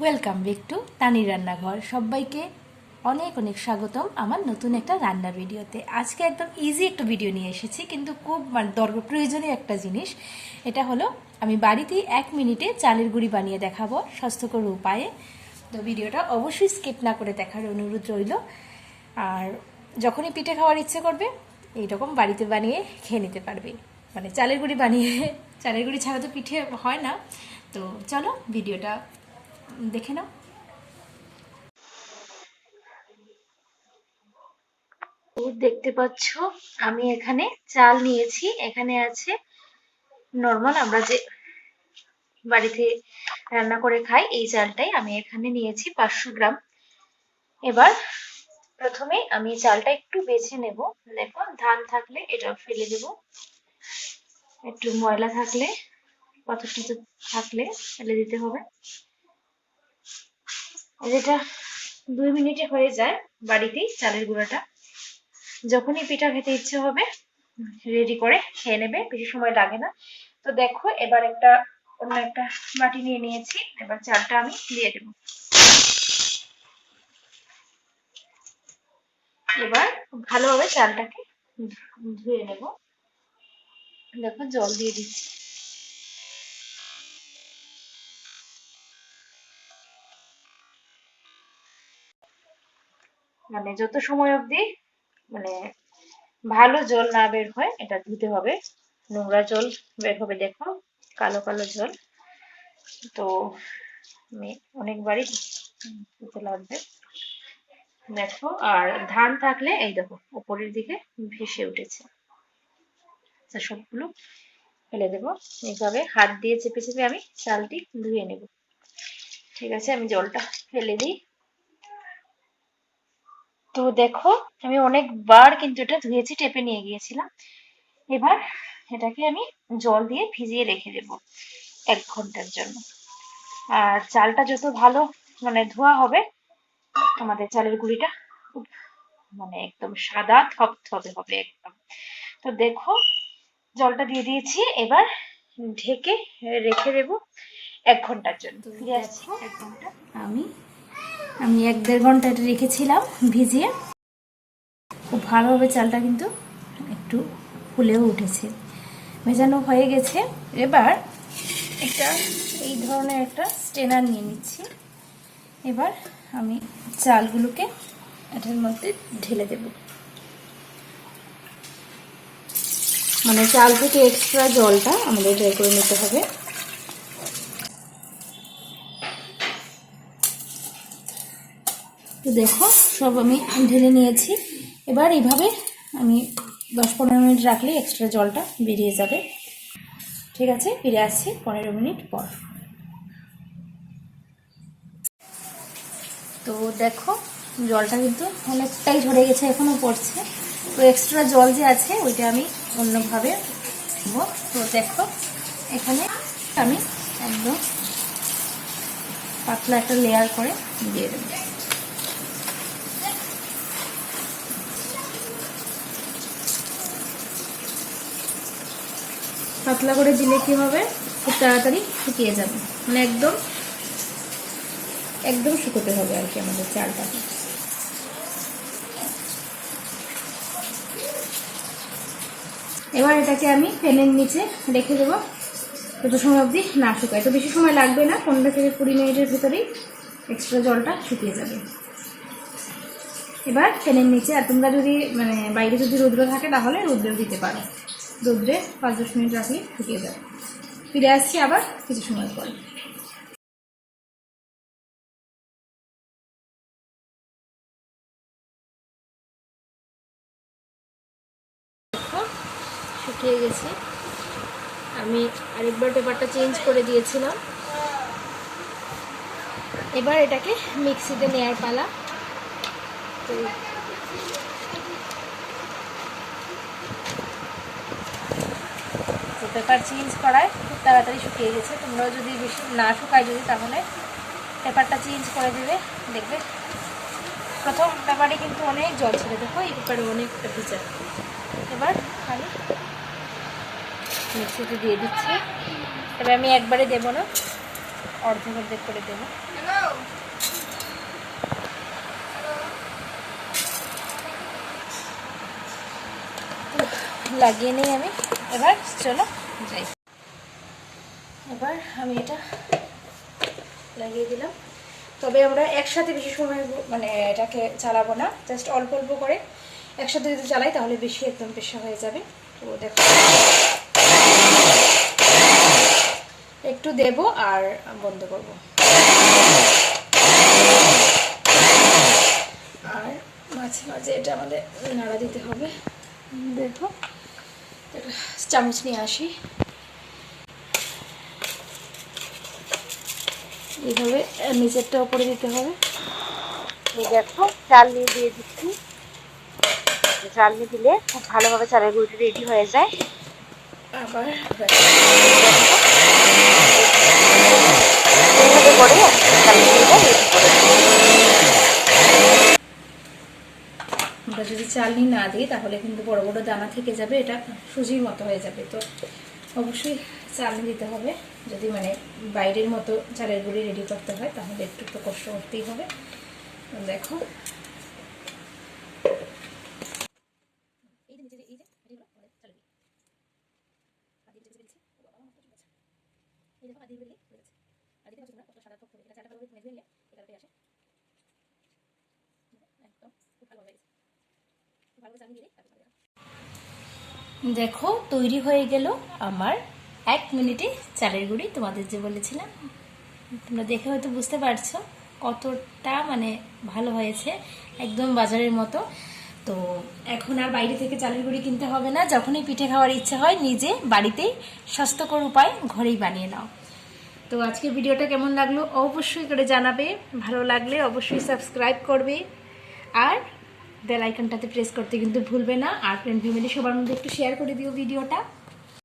Welcome back to তানির রান্নাঘর সবাইকে অনেক অনেক স্বাগতম আমার নতুন একটা রান্না ভিডিওতে। আজকে একদম ইজি একটা ভিডিও নিয়ে এসেছি, কিন্তু খুব মানে দরকার প্রয়োজনীয় একটা জিনিস। এটা হলো, আমি বাড়িতেই এক মিনিটে চালের গুঁড়ি বানিয়ে দেখাবো স্বাস্থ্যকর উপায়ে। তো ভিডিওটা অবশ্যই স্কিপ না করে দেখার অনুরোধ রইল। আর যখনই পিঠে খাওয়ার ইচ্ছে করবে, এইরকম বাড়িতে বানিয়ে খেয়ে নিতে পারবে। মানে চালের গুঁড়ি বানিয়ে, চালের গুঁড়ি ছাড়া তো পিঠে হয় না। তো চলো, ভিডিওটা দেখে নাও। দেখতে পাচ্ছ, আমি এখানে চাল নিয়েছি। এখানে আছে নর্মাল আমরা যে বাড়িতে রান্না করে খাই, এই চালটাই আমি এখানে নিয়েছি পাঁচশো গ্রাম। এবার প্রথমে আমি চালটা একটু বেছে নেব। দেখো, ধান থাকলে এটা ফেলে দেব। একটু ময়লা থাকলে পাথর টাথর থাকলে ফেলে দিতে হবে। যেটা দুই মিনিটে হয়ে যায় বাড়িতেই চালের গুঁড়াটা। যখনই পিঠা খেতে ইচ্ছে হবে রেডি করে খেয়ে নেবে, বেশি সময় লাগে না। তো দেখো, এবার একটা অন্য একটা বাটি নিয়ে নিয়েছি, এবার চালটা আমি দিয়ে দেব। এবার ভালোভাবে চালটাকে ধুয়ে নেব। দেখো, জল দিয়ে দিচ্ছি। মানে যত সময় অবধি মানে ভালো জল না বের হয়, এটা ধুতে হবে। নোংরা জল বের হবে, দেখো, কালো কালো জল। তো অনেকবারই ধুতে লাগবে। দেখো, আর ধান থাকলে, এই দেখো, উপরের দিকে ভেসে উঠেছে। তো সবগুলো ফেলে দেবো। এইভাবে হাত দিয়ে চেপে চেপে আমি চালটি ধুয়ে নেব। ঠিক আছে, আমি জলটা ফেলে দিই। তো দেখো আমি অনেকবার কিন্তু এটা ধুয়েছি টেপে নিয়ে গিয়েছিলাম। এবার এটাকে আমি জল দিয়ে ভিজিয়ে রেখে দেব এক ঘণ্টার জন্য। আর চালটা যত ভালো মানে ধোয়া হবে আমাদের চালের গুঁড়িটা মানে একদম সাদা থপথপে হবে একদম। তো দেখো জলটা দিয়ে দিয়েছি এবার ঢেকে রেখে দেব এক ঘণ্টার জন্য। এক ঘণ্টা। আমি আমি এক দেড় ঘণ্টা এটা রেখেছিলাম ভিজিয়ে। খুব ভালোভাবে চালটা কিন্তু একটু ফুলেও উঠেছে। ভেজানো হয়ে গেছে। এবার একটা এই ধরনের একটা স্টেনার নিয়ে নিচ্ছি। এবার আমি চালগুলোকে এটার মধ্যে ঢেলে দেব। মানে চাল থেকে এক্সট্রা জলটা আমাদের বের করে নিতে হবে। তো দেখো, সব আমি ঢেলে নিয়েছি। এবার এইভাবে আমি দশ পনেরো মিনিট রাখলে এক্সট্রা জলটা বেরিয়ে যাবে। ঠিক আছে, ফিরে আসছি পনেরো মিনিট পর। তো দেখো, জলটা কিন্তু অনেকটাই ঝরে গেছে এখনও পড়ছে। তো এক্সট্রা জল যে আছে, ওইটা আমি অন্যভাবে তো দেখো, এখানে আমি একদম পাতলা একটা লেয়ার করে দিয়ে দেবো। পাতলা করে দিলে কি হবে? খুব তাড়াতাড়ি শুকিয়ে যাবে। মানে একদম একদম শুকোতে হবে আর কি আমাদের চালটাকে এবার এটাকে আমি ফ্যানের নিচে রেখে দেবো। যত সময় অবধি না শুকায়। তো বেশি সময় লাগবে না, পনেরো থেকে কুড়ি মিনিটের ভেতরেই এক্সট্রা জলটা শুকিয়ে যাবে। এবার ফ্যানের নিচে, আর তোমরা যদি মানে বাইরে যদি রৌদ্র থাকে, তাহলে রৌদ্রেও দিতে পারো। রৌদ্রে পাঁচ দশ মিনিট রাখলে শুকিয়ে যাবে ফিরে আসছি আবার কিছু সময় পর। শুকিয়ে গেছে। আমি আরেকবার পেপারটা চেঞ্জ করে দিয়েছিলাম। এবার এটাকে মিক্সিতে নেয়ার পালা। তো পেপার চেঞ্জ করায় খুব তাড়াতাড়ি শুকিয়ে গেছে। তোমরাও যদি বেশি না শুকায় যদি, তাহলে পেপারটা চেঞ্জ করে দেবে, দেখবে। প্রথম পেপারে কিন্তু অনেক জল ছিল, দেখো, এই পেপারে অনেকটা ভিজা এবার আমি মিক্সিতে দিয়ে দিচ্ছি। তবে আমি একবারে দেবো না অর্ধেক অর্ধেক করে দেবো। লাগিয়ে নিই আমি। এবার চলো যাই। এবার আমি এটা লাগিয়ে দিলাম। তবে আমরা একসাথে বেশি সময় মানে এটাকে চালাবো না জাস্ট অল্প অল্প করে। একসাথে যদি চালাই তাহলে বেশি একদম পেশা হয়ে যাবে। তো দেখো। একটু দেব আর বন্ধ করব। আর মাঝে মাঝে এটা আমাদের নাড়া দিতে হবে। দেখো। চামচ নিয়ে আসি। এইভাবে নিচেরটা উপরে দিতে হবে। দেখো চালনি দিয়ে দিচ্ছি। চালনি দিলে খুব ভালোভাবে চালের গুঁড়িটা রেডি হয়ে যায়। আবার এইভাবে করে চালের গুঁড়িটা রেডি করে যদি চালনি না দিই, তাহলে কিন্তু বড় বড় দানা থেকে যাবে, এটা সুজির মতো হয়ে যাবে। তো অবশ্যই চালনি দিতে হবে, যদি মানে বাইরের মতো চালের গুঁড়ি রেডি করতে হয়, তাহলে একটু একটু কষ্ট করতেই হবে। দেখো দেখো, তৈরি হয়ে গেল আমার এক মিনিটে চালের গুঁড়ি। তোমাদের যে বলেছিলাম, তোমরা দেখে হয়তো বুঝতে পারছ কতটা মানে ভালো হয়েছে, একদম বাজারের মতো। তো এখন আর বাইরে থেকে চালের গুঁড়ি কিনতে হবে না। যখনই পিঠে খাওয়ার ইচ্ছে হয়, নিজে বাড়িতেই স্বাস্থ্যকর উপায় ঘরেই বানিয়ে নাও। তো আজকের ভিডিওটা কেমন লাগল? অবশ্যই করে জানাবে। ভালো লাগলে অবশ্যই সাবস্ক্রাইব করবে। আর বেল আইকনটাতে প্রেস করতে কিন্তু ভুলবে না। আর ফ্রেন্ড ফ্যামিলি সবার মধ্যে একটু শেয়ার করে দিও ভিডিওটা